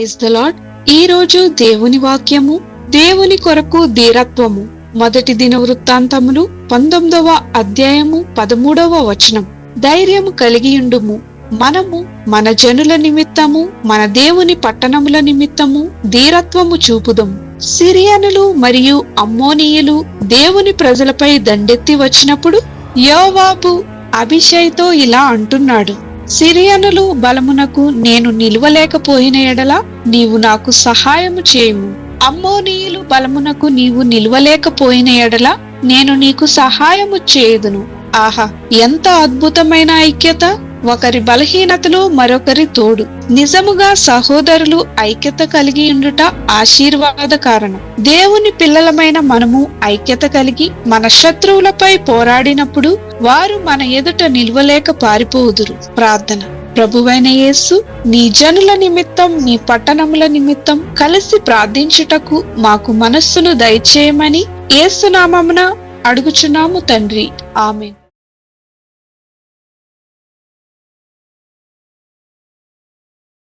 Praise the lord ఈ రోజు దేవుని వాక్యము దేవుని కొరకు ధీరత్వము. మొదటి దిన వృత్తాంతములు పంతొమ్మిదవ అధ్యాయము పదమూడవ వచనం. ధైర్యము కలిగియుండుము. మనము మన జనుల నిమిత్తము మన దేవుని పట్టణముల నిమిత్తము ధీరత్వము చూపుదము. సిరియనులు మరియు అమ్మోనీయులు దేవుని ప్రజలపై దండెత్తి వచ్చినప్పుడు యోవాబు అభిషయ్తో ఇలా అంటున్నాడు. సిరియనులు బలమునకు నేను నిలువలేకపోయిన ఎడల నీవు నాకు సహాయము చేయము. అమ్మోనీయులు బలమునకు నీవు నిలువలేకపోయిన ఎడల నేను నీకు సహాయము చేయదును. ఆహా ఎంత అద్భుతమైన ఐక్యత! ఒకరి బలహీనతలు మరొకరి తోడు. నిజముగా సహోదరులు ఐక్యత కలిగి ఉండుట ఆశీర్వాద కారణం. దేవుని పిల్లలమైన మనము ఐక్యత కలిగి మన శత్రువులపై పోరాడినప్పుడు వారు మన ఎదుట నిలువలేక పారిపోదురు. ప్రార్థన. ప్రభువైన యేసు నీ జనుల నిమిత్తం నీ పట్టణముల నిమిత్తం కలిసి ప్రార్థించుటకు మాకు మనస్సును దయచేయమని ఏసునామమున అడుగుచున్నాము తండ్రి. ఆమె